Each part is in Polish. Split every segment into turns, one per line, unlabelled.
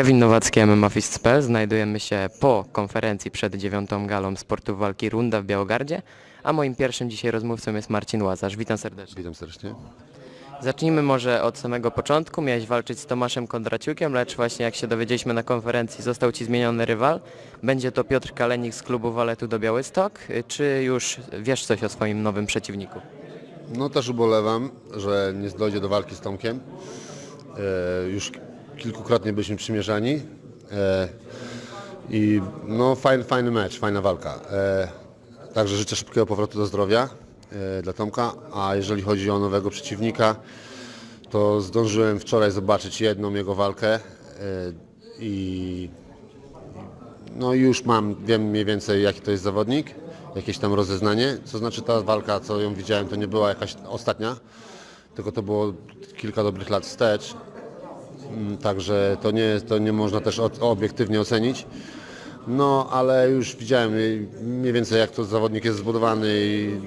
Kevin Nowacki, MMA Fist.pl. Znajdujemy się po konferencji przed dziewiątą galą sportu walki Runda w Białogardzie, a moim pierwszym dzisiaj rozmówcą jest Marcin Łazarz. Witam serdecznie.
Witam serdecznie.
Zacznijmy może od samego początku. Miałeś walczyć z Tomaszem Kondraciukiem, lecz właśnie jak się dowiedzieliśmy na konferencji został Ci zmieniony rywal. Będzie to Piotr Kalenik z klubu Waletu do Białystok. Czy już wiesz coś o swoim nowym przeciwniku?
No też ubolewam, że nie dojdzie do walki z Tomkiem. E, już kilkukrotnie byliśmy przymierzani. E, I no fajny, fajny mecz, fajna walka. E, także życzę szybkiego powrotu do zdrowia e, dla Tomka. A jeżeli chodzi o nowego przeciwnika, to zdążyłem wczoraj zobaczyć jedną jego walkę i No już mam, wiem mniej więcej jaki to jest zawodnik, jakieś tam rozeznanie. Co znaczy ta walka, co ją widziałem, to nie była jakaś ostatnia, tylko to było kilka dobrych lat wstecz. Mm, Także to nie, to nie można też obiektywnie ocenić. No, ale już widziałem y, mniej więcej jak to zawodnik jest zbudowany i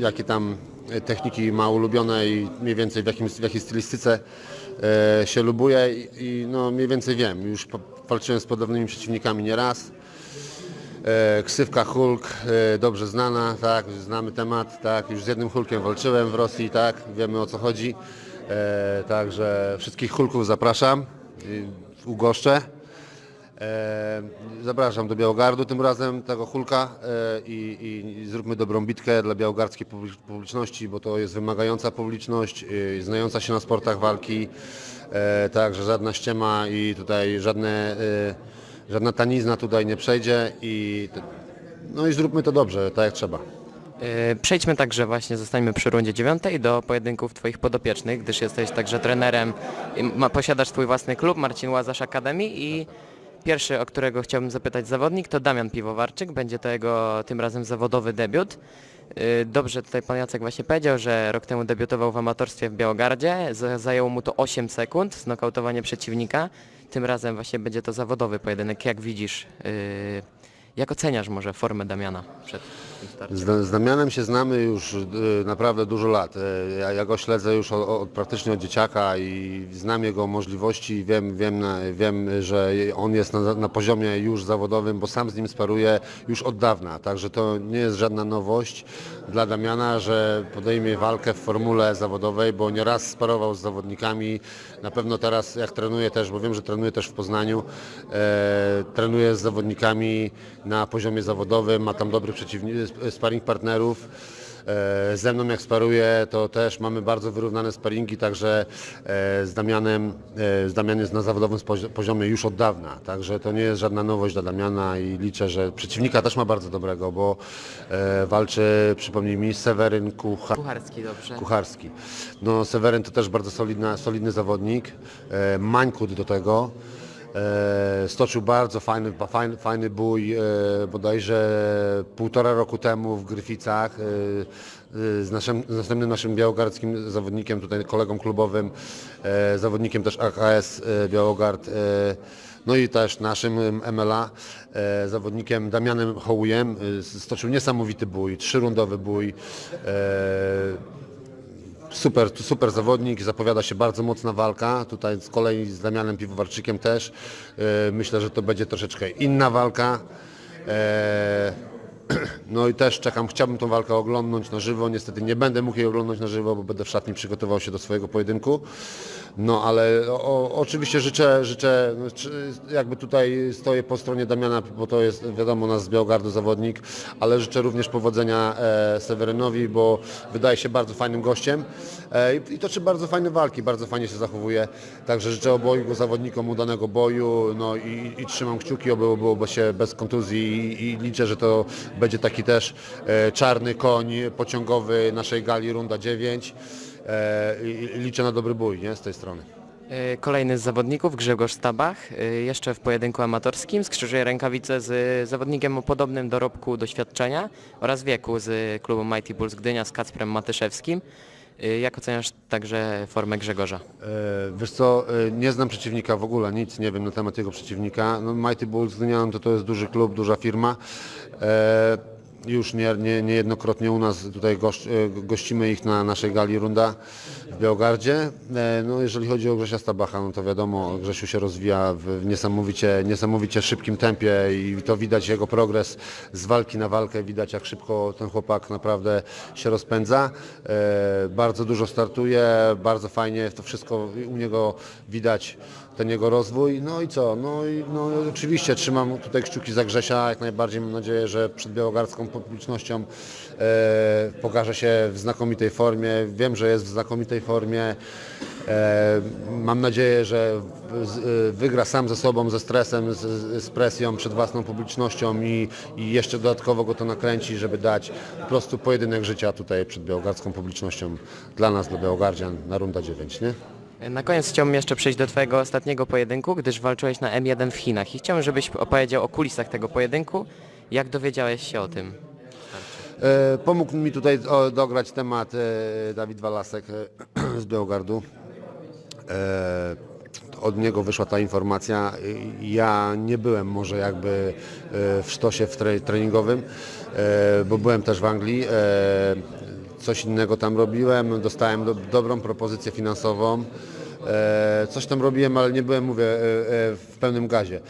jakie tam y, techniki ma ulubione i mniej więcej w, jakim, w jakiej stylistyce e, się lubuje i, i no, mniej więcej wiem. Już walczyłem z podobnymi przeciwnikami nieraz. E, ksywka Hulk, e, dobrze znana, tak, znamy temat, tak, już z jednym Hulkiem walczyłem w Rosji, tak, wiemy o co chodzi. E, także wszystkich Hulków zapraszam, i ugoszczę. E, zapraszam do Białogardu tym razem tego Hulka e, i, i, zróbmy dobrą bitkę dla białogardzkiej publi- publiczności, bo to jest wymagająca publiczność, e, znająca się na sportach walki, e, także żadna ściema i tutaj żadne, e, żadna tanizna tutaj nie przejdzie i no i zróbmy to dobrze, tak jak trzeba.
Yy, Przejdźmy także właśnie, zostańmy przy rundzie dziewiątej do pojedynków Twoich podopiecznych, gdyż jesteś także trenerem, ma, posiadasz Twój własny klub, Marcin Łazarz Academy i pierwszy, o którego chciałbym zapytać zawodnik, to Damian Piwowarczyk, będzie to jego tym razem zawodowy debiut. Yy, Dobrze tutaj Pan Jacek właśnie powiedział, że rok temu debiutował w amatorstwie w Białogardzie, zajęło mu to 8 sekund, znokautowanie przeciwnika, tym razem właśnie będzie to zawodowy pojedynek, jak widzisz, yy, jak oceniasz może formę Damiana przed
Z, z Damianem się znamy już y, naprawdę dużo lat. E, Ja, ja go śledzę już od, od, praktycznie od dzieciaka i znam jego możliwości i wiem, wiem, na- wiem że on jest na, na poziomie już zawodowym, bo sam z nim sparuję już od dawna. Także to nie jest żadna nowość dla Damiana, że podejmie walkę w formule zawodowej, bo nieraz sparował z zawodnikami. Na pewno teraz jak trenuje też, bo wiem, że trenuje też w Poznaniu, e, trenuje z zawodnikami na poziomie zawodowym, ma tam dobrych przeciwników, sparring partnerów. E, Ze mną jak sparuje, to też mamy bardzo wyrównane sparingi, także e, z Damianem, e, z Damian jest na zawodowym poziomie już od dawna, także to nie jest żadna nowość dla Damiana i liczę, że przeciwnika też ma bardzo dobrego, bo e, walczy, przypomnij mi, Seweryn Kucha.
Kucharski dobrze.
Kucharski. No Seweryn to też bardzo solidna, solidny zawodnik, e, Mańkut do tego. E, stoczył bardzo fajny, fajny, fajny bój e, bodajże półtora roku temu w Gryficach e, z, naszym, z następnym naszym białogardzkim zawodnikiem, tutaj kolegą klubowym, zawodnikiem też AKS Białogard. No i też naszym MLA zawodnikiem Damianem Hołujem stoczył niesamowity bój, trzyrundowy bój. Super, super zawodnik, zapowiada się bardzo mocna walka. Tutaj z kolei z Damianem Piwowarczykiem też. E, Myślę, że to będzie troszeczkę inna walka. E, No i też czekam, chciałbym tą walkę oglądnąć na żywo. Niestety nie będę mógł jej oglądać na żywo, bo będę w szatni przygotował się do swojego pojedynku. No ale o, oczywiście życzę, życzę, jakby tutaj stoję po stronie Damiana, bo to jest wiadomo nas z Białogardu zawodnik, ale życzę również powodzenia e, Sewerynowi, bo wydaje się bardzo fajnym gościem e, i, toczy bardzo fajne walki, bardzo fajnie się zachowuje. Także życzę oboju zawodnikom udanego boju no i, i trzymam kciuki, oby byłoby się bez kontuzji i, i liczę, że to będzie taki też e, czarny koń pociągowy naszej gali Runda 9. E, liczę na dobry bój nie, z tej strony.
Yy, Kolejny z zawodników, Grzegorz Stabach, yy, jeszcze w pojedynku amatorskim, skrzyżuje rękawice z zawodnikiem o podobnym dorobku doświadczenia oraz wieku z klubu Mighty Bulls Gdynia z Kacprem Matyszewskim. Yy, Jak oceniasz także formę Grzegorza?
E, Wiesz co, e, nie znam przeciwnika w ogóle, nic nie wiem na temat jego przeciwnika. No, Mighty Bulls Gdynia no to, to jest duży klub, duża firma. Już nie, nie, niejednokrotnie u nas tutaj gość, e, gościmy ich na naszej gali Runda w Białogardzie. E, No, jeżeli chodzi o Grzesia Stabacha, no to wiadomo, Grzesiu się rozwija w niesamowicie, niesamowicie szybkim tempie i to widać jego progres z walki na walkę, widać jak szybko ten chłopak naprawdę się rozpędza. E, Bardzo dużo startuje, bardzo fajnie to wszystko u niego widać ten jego rozwój. No i co? No i no, oczywiście trzymam tutaj kciuki za Grzesia, jak najbardziej mam nadzieję, że przed białogardzką publicznością e, pokaże się w znakomitej formie. Wiem, że jest w znakomitej formie. E, mam nadzieję, że z, e, wygra sam ze sobą, ze stresem, z, z presją przed własną publicznością i, i jeszcze dodatkowo go to nakręci, żeby dać po prostu pojedynek życia tutaj przed białogardzką publicznością dla nas, dla Białogardzian na runda 9, nie?
Na koniec chciałbym jeszcze przejść do Twojego ostatniego pojedynku, gdyż walczyłeś na M1 w Chinach i chciałbym, żebyś opowiedział o kulisach tego pojedynku. Jak dowiedziałeś się o tym?
E, Pomógł mi tutaj dograć temat e, Dawid Walasek e, z Białogardu. Od niego wyszła ta informacja. Ja nie byłem może jakby w sztosie w tre, treningowym, bo byłem też w Anglii. Coś innego tam robiłem, dostałem do, dobrą propozycję finansową. Coś tam robiłem, ale nie byłem, mówię, w pełnym gazie.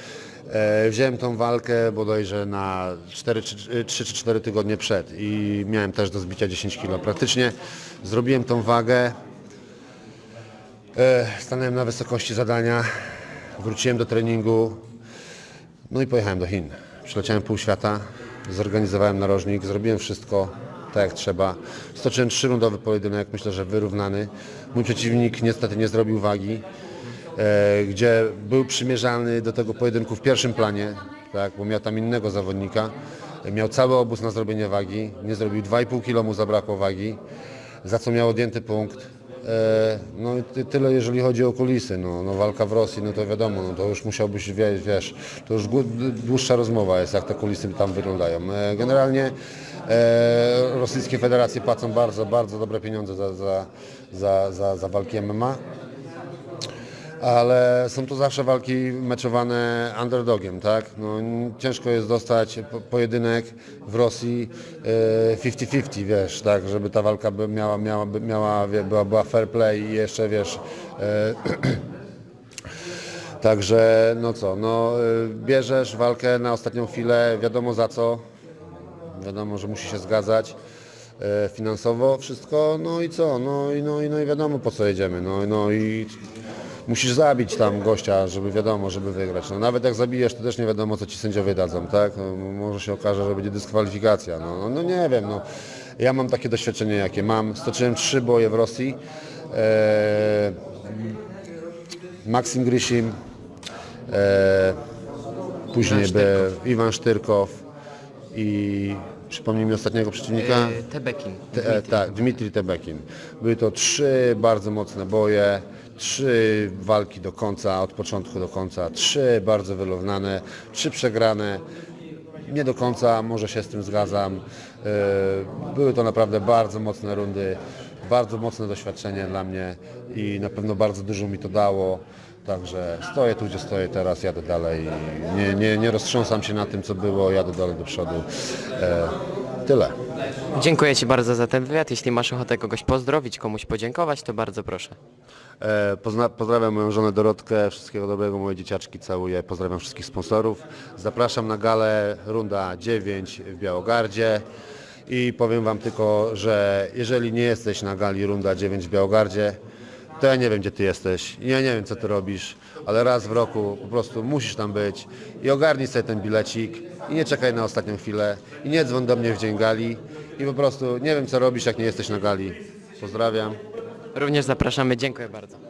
E, Wziąłem tą walkę bodajże na 4 czy 3 czy 4 tygodnie przed i miałem też do zbicia 10 kg. Praktycznie zrobiłem tą wagę, e, stanąłem na wysokości zadania, wróciłem do treningu, no i pojechałem do Chin. Przyleciałem pół świata, zorganizowałem narożnik, zrobiłem wszystko tak jak trzeba. Stoczyłem trzyrundowy pojedynek, myślę, że wyrównany. Mój przeciwnik niestety nie zrobił wagi, gdzie był przymierzany do tego pojedynku w pierwszym planie, tak, bo miał tam innego zawodnika. E, Miał cały obóz na zrobienie wagi, nie zrobił 2,5 kg mu zabrakło wagi, za co miał odjęty punkt. E, No i ty- tyle jeżeli chodzi o kulisy, no, no walka w Rosji, no to wiadomo, no to już musiałbyś, wie, wiesz, to już dłuższa rozmowa jest, jak te kulisy tam wyglądają. E, Generalnie e, rosyjskie federacje płacą bardzo, bardzo dobre pieniądze za, za, za, za, za walki MMA ale są to zawsze walki meczowane underdogiem, tak? No, ciężko jest dostać po, pojedynek w Rosji e, 50-50, wiesz, tak, żeby ta walka miała, miała, była, była fair play i jeszcze, wiesz, e, także no co, no e, bierzesz walkę na ostatnią chwilę, wiadomo za co, wiadomo, że musi się zgadzać e, finansowo wszystko, no i co, no i, no, i, no i wiadomo po co jedziemy, no, no i musisz zabić tam gościa, żeby wiadomo, żeby wygrać. No, nawet jak zabijesz, to też nie wiadomo co ci sędziowie dadzą, tak? No, może się okaże, że będzie dyskwalifikacja, no, no, no nie wiem, no. Ja mam takie doświadczenie jakie mam, stoczyłem trzy boje w Rosji, e, Maksim Grysim, e, później
Iwan
był Iwan Sztyrkow i przypomnij mi ostatniego przeciwnika.
Yy, Tebekin.
Te, e, tak, Dmitrij Tebekin. Były to trzy bardzo mocne boje, trzy walki do końca, od początku do końca, trzy bardzo wyrównane, trzy przegrane. Nie do końca, może się z tym zgadzam. E, Były to naprawdę bardzo mocne rundy, bardzo mocne doświadczenie dla mnie i na pewno bardzo dużo mi to dało. Także stoję tu, gdzie stoję teraz, jadę dalej. Nie, nie, nie roztrząsam się na tym, co było, jadę dalej do przodu. Tyle.
Dziękuję Ci bardzo za ten wywiad. Jeśli masz ochotę kogoś pozdrowić, komuś podziękować, to bardzo proszę.
E, Pozna, pozdrawiam moją żonę Dorotkę, wszystkiego dobrego, moje dzieciaczki całuję, pozdrawiam wszystkich sponsorów. Zapraszam na galę Runda 9 w Białogardzie i powiem Wam tylko, że jeżeli nie jesteś na gali Runda 9 w Białogardzie, to ja nie wiem gdzie Ty jesteś, ja nie wiem co Ty robisz, ale raz w roku po prostu musisz tam być i ogarnij sobie ten bilecik i nie czekaj na ostatnią chwilę i nie dzwoń do mnie w dzień gali i po prostu nie wiem co robisz jak nie jesteś na gali. Pozdrawiam.
Również zapraszamy. Dziękuję bardzo.